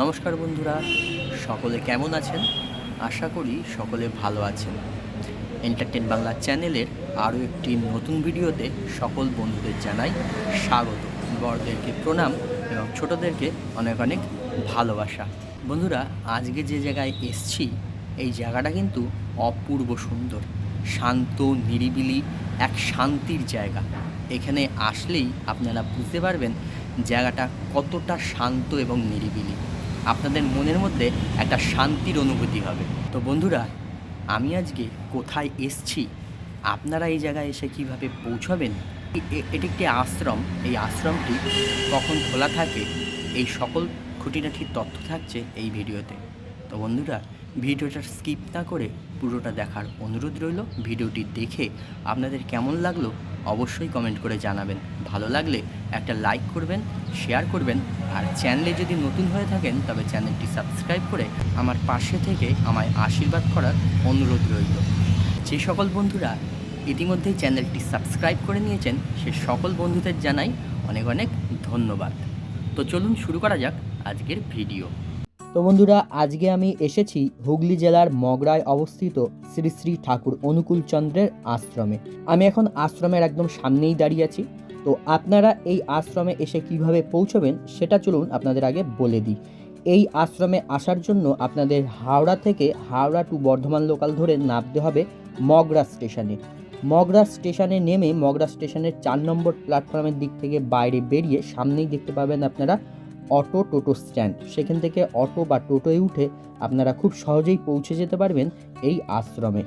নমস্কার বন্ধুরা, সকলে কেমন আছেন? আশা করি সকলে ভালো আছেন। এন্টারটেন বাংলা চ্যানেলের আরও একটি নতুন ভিডিওতে সকল বন্ধুদের জানাই স্বাগত। বড়দেরকে প্রণাম এবং ছোটদেরকে অনেক অনেক ভালোবাসা। বন্ধুরা, আজকে যে জায়গায় এসছি, এই জায়গাটা কিন্তু অপূর্ব সুন্দর। শান্ত, নিরিবিলি, এক শান্তির জায়গা। এখানে আসলেই আপনারা বুঝতে পারবেন জায়গাটা কতটা শান্ত এবং নিরিবিলি। আপনাদের মনের মধ্যে একটা শান্তির অনুভূতি হবে। তো বন্ধুরা, আমি আজকে কোথায় এসছি, আপনারা এই জায়গায় এসে কীভাবে পৌঁছাবেন এটি একটি আশ্রম। এই আশ্রমটি কখন খোলা থাকে, এই সকল খুঁটিনাটির তথ্য থাকছে এই ভিডিওতে। তো বন্ধুরা ভিডিওটা স্কিপ না করে পুরোটা দেখার অনুরোধ রইল। ভিডিওটি দেখে আপনাদের কেমন লাগল অবশ্যই কমেন্ট করে জানাবেন। ভালো লাগলে একটা লাইক করবেন, শেয়ার করবেন, আর চ্যানেলে যদি নতুন হয়ে থাকেন তবে চ্যানেলটি সাবস্ক্রাইব করে আমার পাশে থেকে আমায় আশীর্বাদ করার অনুরোধ রইল। যে সকল বন্ধুরা ইতিমধ্যেই চ্যানেলটি সাবস্ক্রাইব করে নিয়েছেন, সে সকল বন্ধুদের জানাই অনেক অনেক ধন্যবাদ। তো চলুন শুরু করা যাক আজকের ভিডিও। তো বন্ধুরা, আজকে আমি এসেছি হুগলি জেলার মগরায় অবস্থিত শ্রী শ্রী ঠাকুর অনুকূল চন্দ্রের আশ্রমে। আমি এখন আশ্রমের একদম সামনেই দাঁড়িয়ে আছি। তো আপনারা এই আশ্রমে এসে কীভাবে পৌঁছবেন সেটা চলুন আপনাদের আগে বলে দিই। এই আশ্রমে আসার জন্য আপনাদের হাওড়া থেকে হাওড়া টু বর্ধমান লোকাল ধরে নামতে হবে মগরা স্টেশনে। মগরা স্টেশনে নেমে মগরা স্টেশনের চার নম্বর প্ল্যাটফর্মের দিক থেকে বাইরে বেরিয়ে সামনেই দেখতে পাবেন আপনারা অটো টোটো স্ট্যান্ড। সেখান থেকে অটো বা টোটোয় উঠে আপনারা খুব সহজেই পৌঁছে যেতে পারবেন এই আশ্রমে।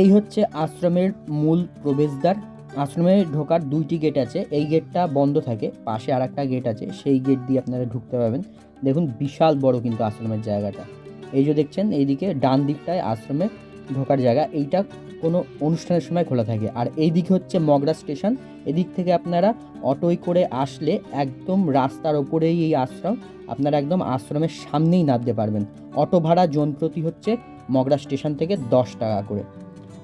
এই হচ্ছে আশ্রমের মূল প্রবেশদ্বার। আশ্রমে ঢোকার দুইটি গেট আছে। এই গেটটা বন্ধ থাকে, পাশে আর একটা গেট আছে। সেই গেট দিয়ে আপনারা ঢুকতে পারবেন। দেখুন, বিশাল বড় কিন্তু আশ্রমের জায়গাটা। এই যে দেখছেন, এইদিকে ডান দিকটায় আশ্রমে ঢোকার জায়গা। এইটা কোনো অনুষ্ঠানের সময় খোলা থাকে। আর এই দিকে হচ্ছে মগরা স্টেশন। এদিক থেকে আপনারা অটোয় করে আসলে একদম রাস্তার ওপরেই এই আশ্রম। আপনারা একদম আশ্রমের সামনেই নামতে পারবেন। অটো ভাড়া জন প্রতি হচ্ছে মগরা স্টেশন থেকে দশ টাকা করে।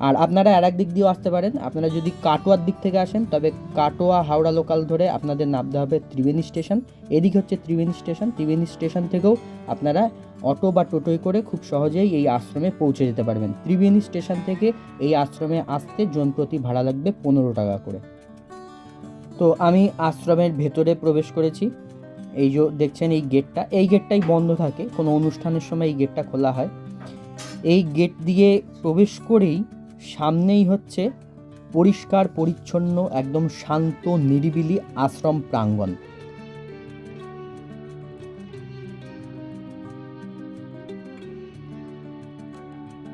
আর আপনারা আর দিক দিয়েও আসতে পারেন। আপনারা যদি কাটোয়ার দিক থেকে আসেন, তবে কাটোয়া, হাওড়া লোকাল ধরে আপনাদের নামতে হবে ত্রিবেণী স্টেশন। এদিক হচ্ছে ত্রিবেণী স্টেশন। ত্রিবেণী স্টেশন থেকেও আপনারা অটো বা টোটোয় করে খুব সহজেই এই আশ্রমে পৌঁছে যেতে পারবেন। ত্রিবেণী স্টেশন থেকে এই আশ্রমে আসতে জন প্রতি ভাড়া লাগবে পনেরো টাকা করে। তো আমি আশ্রমের ভেতরে প্রবেশ করেছি। এই যে দেখছেন এই গেটটা। এই গেটটাই বন্ধ থাকে। কোনো অনুষ্ঠানের সময় এই গেটটা খোলা হয়। এই গেট দিয়ে প্রবেশ করেই সামনেই হচ্ছে পরিষ্কার, পরিচ্ছন্ন, একদম শান্ত, নিরিবিলি আশ্রম প্রাঙ্গণ।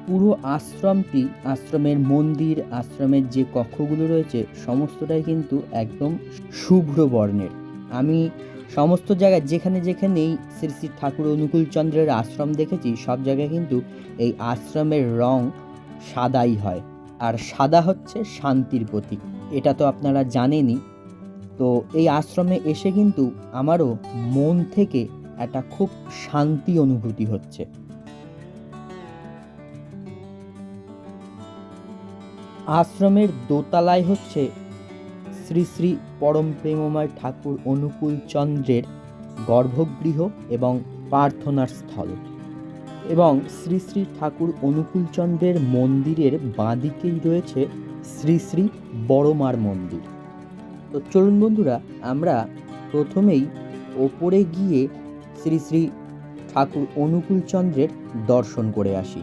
পুরো আশ্রমটি, আশ্রমের মন্দির, আশ্রমের যে কক্ষগুলো রয়েছে, সমস্তটাই কিন্তু একদম শুভ্র বর্ণের। আমি সমস্ত জায়গায়, যেখানে যেখানেই শ্রী শ্রী ঠাকুর অনুকূল চন্দ্রের আশ্রম দেখেছি, সব জায়গায় কিন্তু এই আশ্রমের রং সাদাই হয়। আর সাদা হচ্ছে শান্তির প্রতীক। এটা তো আপনারা জানেনই। তো এই আশ্রমে এসে কিন্তু আমারও মন থেকে একটা খুব শান্তি অনুভূতি হচ্ছে। আশ্রমের দোতলায় হচ্ছে শ্রী শ্রী পরম প্রেমময় ঠাকুর অনুকূল চন্দ্রের গর্ভগৃহ এবং প্রার্থনার স্থল। এবং শ্রী শ্রী ঠাকুর অনুকূলচন্দ্রের মন্দিরের বাঁদিকেই রয়েছে শ্রী শ্রী বড়মার মন্দির। তো চলুন বন্ধুরা, আমরা প্রথমেই ওপরে গিয়ে শ্রী শ্রী ঠাকুর অনুকূলচন্দ্রের দর্শন করে আসি।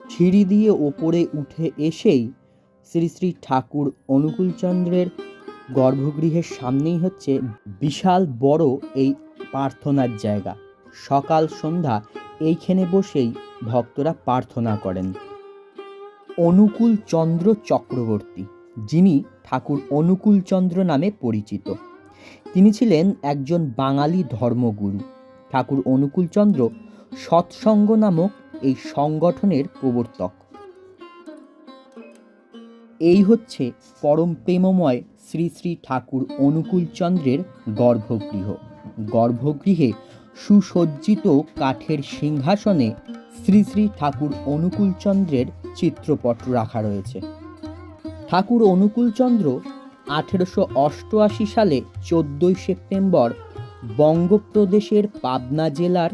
সিঁড়ি দিয়ে ওপরে উঠে এসেই শ্রী শ্রী ঠাকুর অনুকূলচন্দ্রের গর্ভগৃহের সামনেই হচ্ছে বিশাল বড় এই প্রার্থনার জায়গা। সকাল, সন্ধ্যা এইখানে বসেই ভক্তরা প্রার্থনা করেন। অনুকূল চন্দ্র চক্রবর্তী, যিনি ঠাকুর অনুকূল চন্দ্র নামে পরিচিত। তিনি ছিলেন একজন বাঙালি ধর্মগুরু। ঠাকুর অনুকূল চন্দ্র সৎসঙ্গ নামক এই সংগঠনের প্রবর্তক। এই হচ্ছে পরম প্রেমময় শ্রী শ্রী ঠাকুর অনুকূলচন্দ্রের গর্ভগৃহ। গর্ভগৃহে সুসজ্জিত কাঠের সিংহাসনে শ্রী শ্রী ঠাকুর অনুকূলচন্দ্রের চিত্রপট রাখা রয়েছে। ঠাকুর অনুকূলচন্দ্র আঠেরোশো অষ্টআশি সালে চোদ্দোই সেপ্টেম্বর বঙ্গপ্রদেশের পাবনা জেলার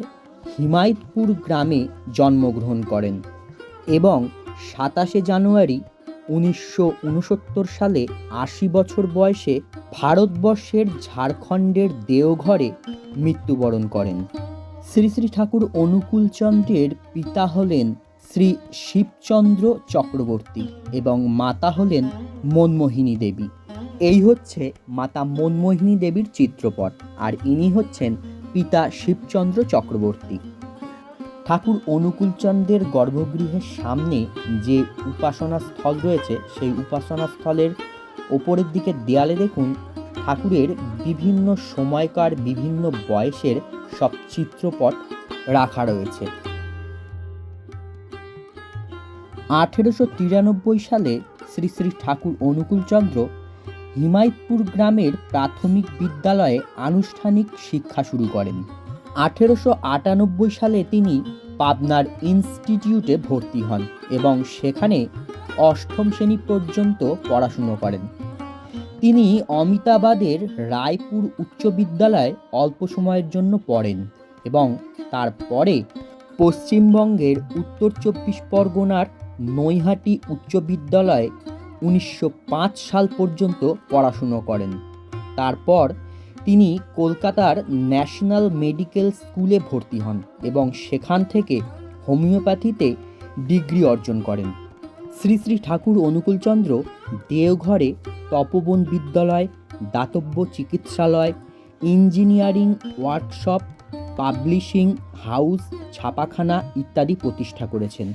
হিমায়তপুর গ্রামে জন্মগ্রহণ করেন এবং সাতাশে জানুয়ারি উনিশশো উনসত্তর সালে আশি বছর বয়সে ভারতবর্ষের ঝাড়খণ্ডের দেওঘরে মৃত্যুবরণ করেন। শ্রী শ্রী ঠাকুর অনুকূলচন্দ্রের পিতা হলেন শ্রী শিবচন্দ্র চক্রবর্তী এবং মাতা হলেন মনমোহিনী দেবী। এই হচ্ছে মাতা মনমোহিনী দেবীর চিত্রপট আর ইনি হচ্ছেন পিতা শিবচন্দ্র চক্রবর্তী। ঠাকুর অনুকূলচন্দ্রের গর্ভগৃহের সামনে যে উপাসনা স্থল রয়েছে, সেই উপাসনা স্থলের ওপরের দিকে দেয়ালে দেখুন ঠাকুরের বিভিন্ন সময়কার, বিভিন্ন বয়সের সব চিত্রপট রাখা রয়েছে। আঠেরোশো তিরানব্বই সালে শ্রী শ্রী ঠাকুর অনুকূলচন্দ্র হিমায়তপুর গ্রামের প্রাথমিক বিদ্যালয়ে আনুষ্ঠানিক শিক্ষা শুরু করেন। আঠেরোশো আটানব্বই সালে তিনি পাবনার ইনস্টিটিউটে ভর্তি হন এবং সেখানে অষ্টম শ্রেণি পর্যন্ত পড়াশুনো করেন। তিনি অমিতাবাদের রায়পুর উচ্চ বিদ্যালয়ে অল্প সময়ের জন্য পড়েন এবং তারপরে পশ্চিমবঙ্গের উত্তর চব্বিশ পরগনার নৈহাটি উচ্চ বিদ্যালয়ে উনিশশো পাঁচ সাল পর্যন্ত পড়াশুনো করেন। তারপর তিনি কলকাতার ন্যাশনাল মেডিকেল স্কুলে ভর্তি হন এবং সেখান থেকে হোমিওপ্যাথিতে ডিগ্রি অর্জন করেন। শ্রী শ্রী ঠাকুর অনুকূলচন্দ্র দেওঘরে তপবন বিদ্যালয়, দাতব্য চিকিৎসালয়, ইঞ্জিনিয়ারিং ওয়ার্কশপ, পাবলিশিং হাউস, ছাপাখানা ইত্যাদি প্রতিষ্ঠা করেছেন।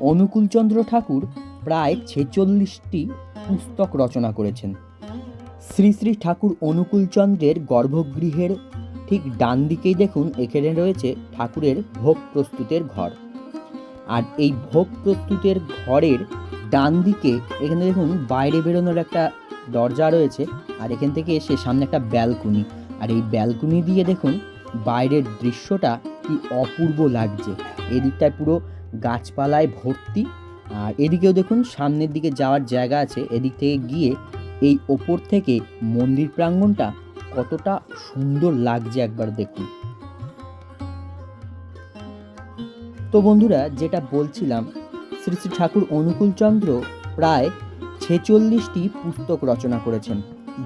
অনুকূলচন্দ্র ঠাকুর প্রায় ছেচল্লিশটি পুস্তক রচনা করেছেন। শ্রী শ্রী ঠাকুর অনুকূলচন্দ্রের গর্ভগৃহের ঠিক ডান দিকেই দেখুন, এখানে রয়েছে ঠাকুরের ভোগ প্রস্তুতের ঘর। আর এই ভোগ প্রস্তুতের ঘরের ডান দিকে এখানে দেখুন, বাইরে বেরোনোর একটা দরজা রয়েছে। আর এখান থেকে এসে সামনে একটা ব্যালকনি। আর এই ব্যালকনি দিয়ে দেখুন, বাইরের দৃশ্যটা কি অপূর্ব লাগছে। এদিকটায় পুরো গাছপালায় ভর্তি। আর এদিকেও দেখুন, সামনের দিকে যাওয়ার জায়গা আছে। এদিক থেকে গিয়ে এই ওপর থেকে মন্দির প্রাঙ্গণটা কতটা সুন্দর লাগছে একবার দেখুন। তো বন্ধুরা, যেটা বলছিলাম, শ্রী শ্রী ঠাকুর অনুকূলচন্দ্র প্রায় ছেচল্লিশটি পুস্তক রচনা করেছেন,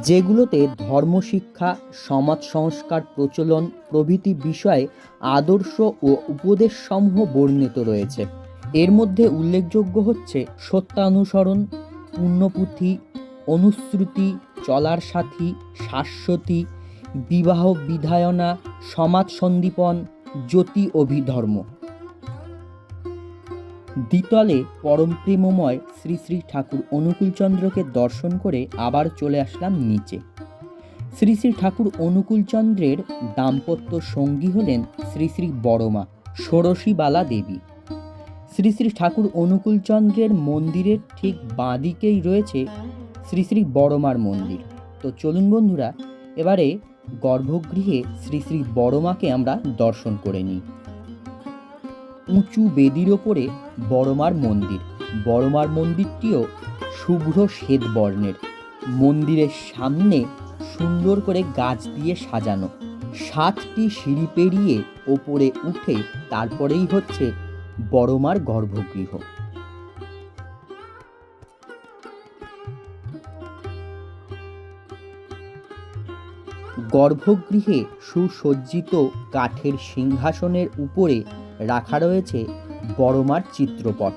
যেগুলোতে ধর্মশিক্ষা সমাজ সংস্কার, প্রচলন, প্রভৃতি বিষয়ে আদর্শ ও উপদেশসমূহ বর্ণিত রয়েছে। এর মধ্যে উল্লেখযোগ্য হচ্ছে সত্যানুসরণ, পুণ্যপুঁথি অনুশ্রুতি চলার সাথী, শাশ্বতী, বিবাহ বিধায়না, সমাজ সন্দীপন, জ্যোতি অভিধর্ম। দ্বিতলে পরম প্রেমময় শ্রী শ্রী ঠাকুর অনুকূলচন্দ্রকে দর্শন করে আবার চলে আসলাম নিচে। শ্রী শ্রী ঠাকুর অনুকূলচন্দ্রের দাম্পত্য সঙ্গী হলেন শ্রী শ্রী বড়মা, ষোড়শীবালা দেবী। শ্রী শ্রী ঠাকুর অনুকূলচন্দ্রের মন্দিরের ঠিক বাঁদিকেই রয়েছে শ্রী শ্রী বড়মার মন্দির। তো চলুন বন্ধুরা, এবারে গর্ভগৃহে শ্রী শ্রী বড়মাকে আমরা দর্শন করে নিই। উঁচু বেদির ওপরে বড়মার মন্দির। বড়মার মন্দিরটিও শুভ্র শ্বেত বর্ণের। মন্দিরের সামনে সুন্দর করে গাছ দিয়ে সাজানো। সাতটি সিঁড়ি পেরিয়ে ওপরে উঠে তারপরেই হচ্ছে বড়মার গর্ভগৃহ। গর্ভগৃহে সুসজ্জিত কাঠের সিংহাসনের উপরে রাখা রয়েছে বড়মার চিত্রপট।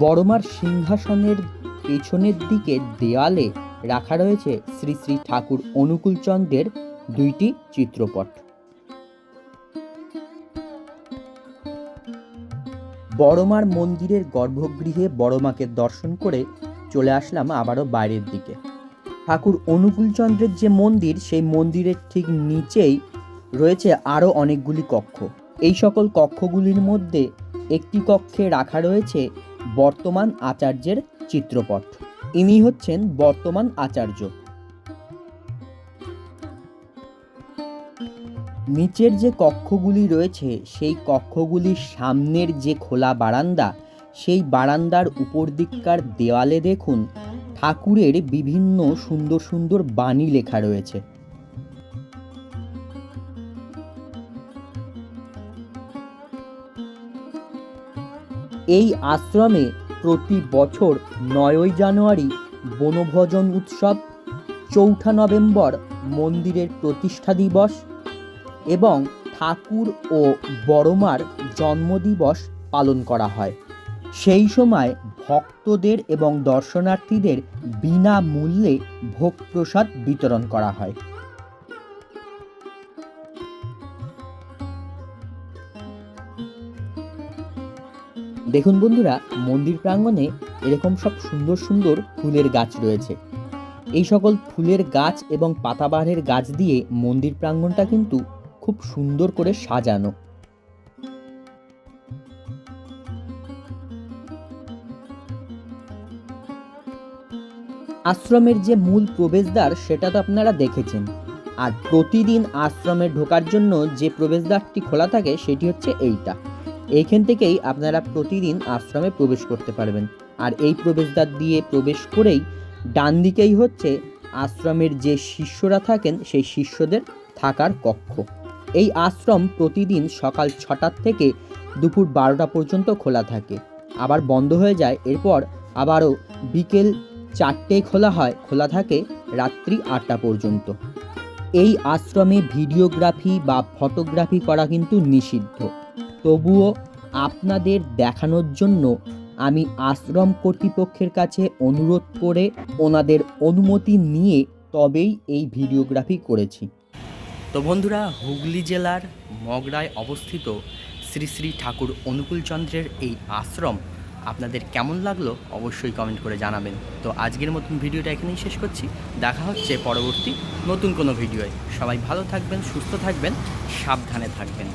বড়মার সিংহাসনের পেছনের দিকে দেয়ালে রাখা রয়েছে শ্রী শ্রী ঠাকুর অনুকূলচন্দ্রের দুইটি চিত্রপট। বড়মার মন্দিরের গর্ভগৃহে বড়মাকে দর্শন করে চলে আসলাম আবারও বাইরের দিকে। ঠাকুর অনুকূলচন্দ্রের যে মন্দির, সেই মন্দিরের ঠিক নিচেই রয়েছে আরও অনেকগুলি কক্ষ। এই সকল কক্ষগুলির মধ্যে একটি কক্ষে রাখা রয়েছে বর্তমান আচার্যের চিত্রপট। ইনি হচ্ছেন বর্তমান আচার্য। নিচের যে কক্ষগুলি রয়েছে, সেই কক্ষগুলির সামনের যে খোলা বারান্দা, সেই বারান্দার উপর দিককার দেওয়ালে দেখুন ঠাকুরের বিভিন্ন সুন্দর সুন্দর বাণী লেখা রয়েছে। এই আশ্রমে প্রতি বছর নয়ই জানুয়ারি বনভোজন উৎসব, চৌঠা নভেম্বর মন্দিরের প্রতিষ্ঠা দিবস এবং ঠাকুর ও বড়মার জন্মদিবস পালন করা হয়। সেই সময় ভক্তদের এবং দর্শনার্থীদের বিনামূল্যে ভোগ প্রসাদ বিতরণ করা হয়। দেখুন বন্ধুরা, মন্দির প্রাঙ্গণে এরকম সব সুন্দর সুন্দর ফুলের গাছ রয়েছে। এই সকল ফুলের গাছ এবং পাতাবাহারের গাছ দিয়ে মন্দির প্রাঙ্গণটা কিন্তু খুব সুন্দর করে সাজানো। আশ্রমের যে মূল প্রবেশদ্বার, সেটা তো আপনারা দেখেছেন। আর প্রতিদিন আশ্রমে ঢোকার জন্য যে প্রবেশদ্বারটি খোলা থাকে, সেটি হচ্ছে এইটা। এইখান থেকেই আপনারা প্রতিদিন আশ্রমে প্রবেশ করতে পারবেন। আর এই প্রবেশদ্বার দিয়ে প্রবেশ করেই ডান দিকেই হচ্ছে আশ্রমের যে শিষ্যরা থাকেন, সেই শিষ্যদের থাকার কক্ষ। এই আশ্রম প্রতিদিন সকাল ছটার থেকে দুপুর বারোটা পর্যন্ত খোলা থাকে। আবার বন্ধ হয়ে যায়। এরপর আবারও বিকেল চারটে খোলা হয়। খোলা থাকে রাত্রি আটটা পর্যন্ত। এই আশ্রমে ভিডিওগ্রাফি বা ফটোগ্রাফি করা কিন্তু নিষিদ্ধ। তবুও আপনাদের দেখানোর জন্য আমি আশ্রম কর্তৃপক্ষের কাছে অনুরোধ করে ওনাদের অনুমতি নিয়ে তবেই এই ভিডিওগ্রাফি করেছি। তো বন্ধুরা, হুগলি জেলার মগরায় অবস্থিত শ্রী শ্রী ঠাকুর অনুকূলচন্দ্রের এই আশ্রম আপনাদের কেমন লাগল অবশ্যই কমেন্ট করে জানাবেন। তো আজকের মতন ভিডিওটা এখানেই শেষ করছি। দেখা হচ্ছে পরবর্তী নতুন কোনো ভিডিওয়। সবাই ভালো থাকবেন, সুস্থ থাকবেন, সাবধানে থাকবেন।